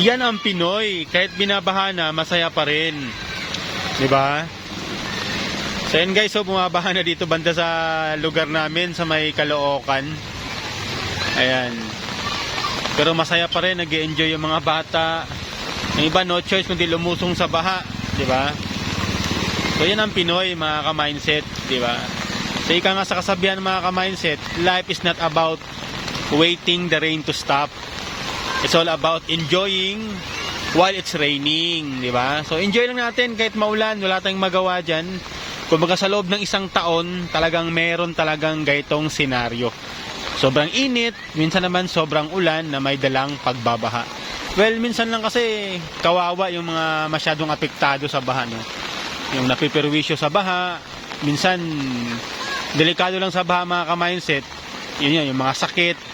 Yan ang Pinoy. Kahit binabaha na, masaya pa rin. Di ba? So yan guys, so bumabaha na dito banda sa lugar namin sa may Caloocan. Ayan. Pero masaya pa rin, nag enjoy yung mga bata. Yung iba no choice kundi lumusong sa baha, di ba? So yan ang Pinoy, mga ka-mindset, di ba? So ika nga sa kasabihan mga ka-mindset, life is not about waiting the rain to stop. It's all about enjoying while it's raining, di ba? So enjoy lang natin kahit maulan, wala tayong magawa dyan. Kumbaga sa loob ng isang taon, talagang meron talagang gaitong senaryo. Sobrang init, minsan naman sobrang ulan na may dalang pagbabaha. Well, minsan lang kasi kawawa yung mga masyadong apektado sa baha. No? Yung napiperwisyo sa baha, minsan delikado lang sa baha mga ka-mindset. Yun yan, yung mga sakit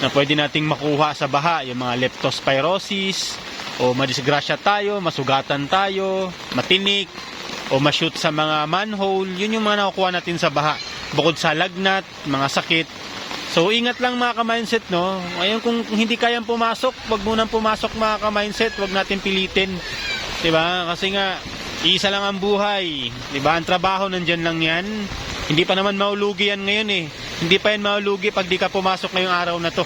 na pwede nating makuha sa baha, yung mga leptospirosis, o madisgrasya tayo, masugatan tayo, matinik, o ma-shoot sa mga manhole, yun yung mga nakukuha natin sa baha. Bukod sa lagnat, mga sakit. So ingat lang mga ka-mindset no. Ngayon kung hindi kayang pumasok, wag munang pumasok mga ka-mindset, wag natin pilitin. ba? Kasi nga isa lang ang buhay, ba? Ang trabaho nandiyan lang 'yan. Hindi pa naman maulugi yan ngayon eh. Hindi pa yan maulugi pag di ka pumasok ngayong araw na to.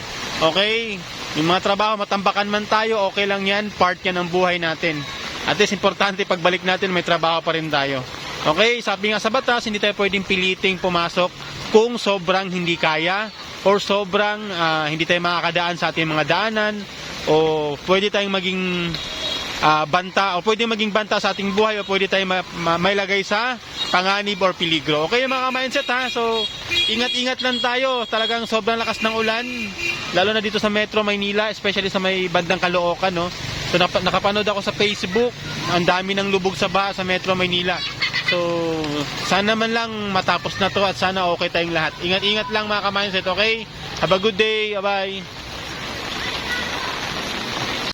Okay? Yung mga trabaho, matambakan man tayo, okay lang yan. Part yan ng buhay natin. At least importante pagbalik natin may trabaho pa rin tayo. Okay, sabi nga sa batas, hindi tayo pwedeng piliting pumasok kung sobrang hindi kaya or sobrang ah, hindi tayo makakadaan sa ating mga daanan o pwede tayong maging ah, banta o pwede maging banta sa ating buhay o pwede tayong ma- ma- mailagay sa panganib or peligro. Okay mga mindset ha? So, ingat-ingat lang tayo. Talagang sobrang lakas ng ulan. Lalo na dito sa Metro Maynila, especially sa may bandang Caloocan, no? So, nap- nakapanood ako sa Facebook. Ang dami ng lubog sa baha sa Metro Maynila. So, sana man lang matapos na to at sana okay tayong lahat. Ingat-ingat lang mga ka-mindset, okay? Have a good day. Bye-bye.